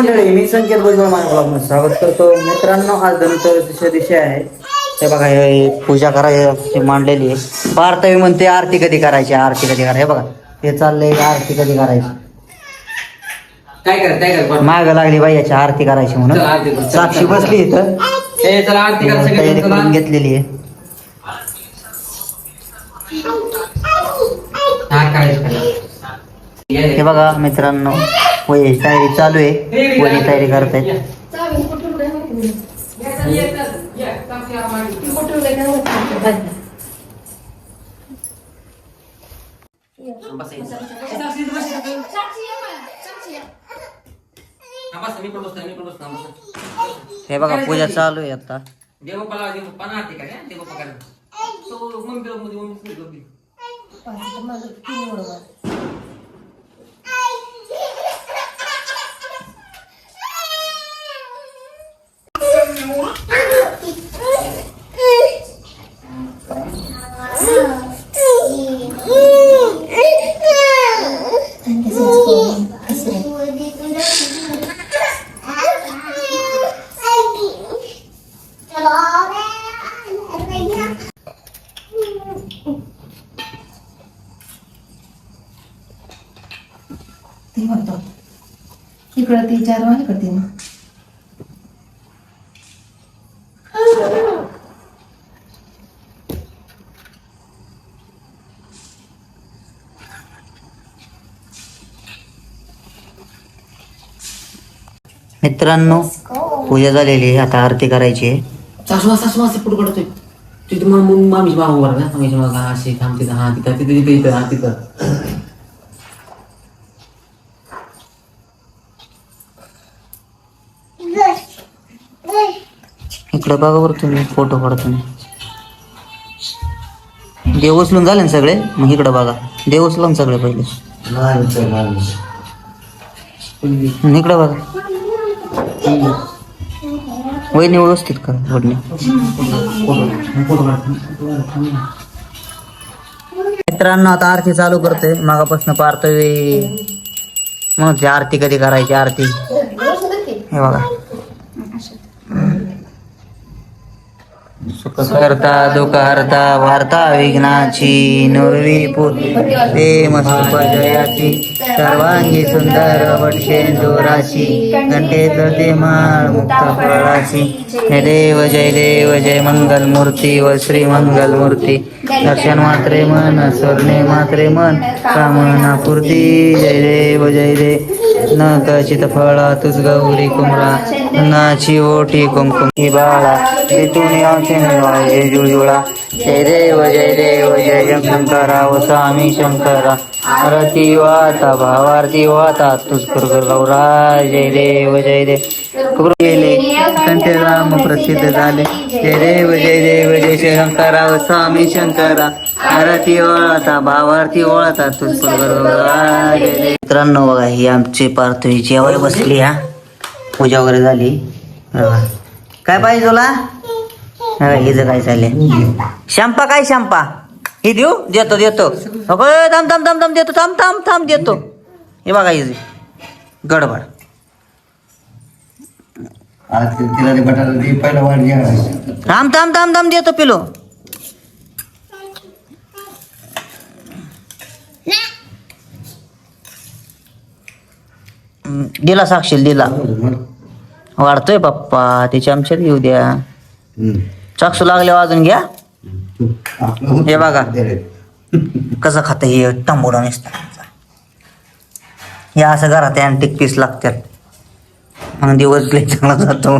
मंडळी मी संकेत भुजबळ माझ्या ब्लॉगमध्ये स्वागत करतो. मित्रांनो आज धनुत्रयोदशी दिवशी आहे. हे बघा हे पूजा करायची मांडलेली आहे. पार्थवी म्हणते आरती कधी करायची? आरती कधी करायची? हे बघा ते चाललंय आरती कधी करायची? काय कर काय कर माग लागली बाई याची आरती करायची म्हणून. चला, आरती करू. चला, साक्षी चला. बसली इथं. हे चला आरती करा तयारी सगळे चला. करून घेतलेली आहे. हा हे. बघा मित्रांनो. वय तयारी चालू आहे? वही तयारी करतायत हा, बघा पूजा चालू आहे आता. देवबापाला देवबापाला आरती करा, हा, देवबापा करा. तो मग देव- मग म्हणतो इकडं ती चार वाजता करते मग मित्रांनो पूजा झालेली आहे. आता आरती करायची आहे. सासू सासू असं पुढे पडतोय. तिथे मग मामीची मागू वर ना मामीची माग हा अशी थांब तिथं हा तिथं तिथं तिथं इथं हा तिथं. इकडे बघा बरं तुम्ही. फोटो काढतो देव उचलून झाले ना सगळे? मग इकडे बघा. देव उचला ना सगळे पहिले. इकडे बघा. वहिनी व्यवस्थित करा वडणी मित्रांनो आता आरती चालू करतोय. मागापासून पार्थवी म्हणून आरती कधी करायची? आरती. हे बघा. सुखकर्ता करता वार्ता विघ्नाची नुरवी ते मस्तुप सर्वांगी सुंदर वटशे दोराशी घंटे ते माळ मुक्त फळाशी जय देव जय देव जय मंगल मूर्ती व श्री मंगल मूर्ती दर्शन मात्रे मन स्वर्णे मात्रे मन कामना पूर्ती. जय देव जय देव. न कचित फळा तुझ गौरी कुमरा नाची ओटी कुमकुम ही बाळा तिथून जय जुळजुळा. जय देव जय देव जय शंकरा व स्वामी शंकरा. आरती वाता भावारती वाता तुझ कुरगर गौरा. जय देव जय देव. गेले संत राम प्रसिद्ध झाले. जय देव जय देव जय जय शंकरा व स्वामी शंकरा. आरती ओळता भावार्थी ओळता तुझ कुरगर गौरा जय देव मित्रांनो बघा ही आमची पार्थवी जेवायला बसली हा. पूजा वगैरे झाली. बघा. काय पाहिजे तुला? हिचं काय चाललंय? शंपा काय शंपा? ही देऊ? देतो देतो. अगो थांब थांब थांब थांब देतो. थांब थांब थांब देतो. हे बघा हिची. गडबड. ते थांब थांब थांब थांब देतो पिलो. दिला साक्षील दिला. वाढतोय पप्पा ते आमच्यात घेऊ द्या. साक्षू लागले वाजून घ्या. हे बघा. कसं खात हे टंबोडा नुसतं या असं घरात अँटिक पीस लागतात. मग दिवस लय चांगला जातो.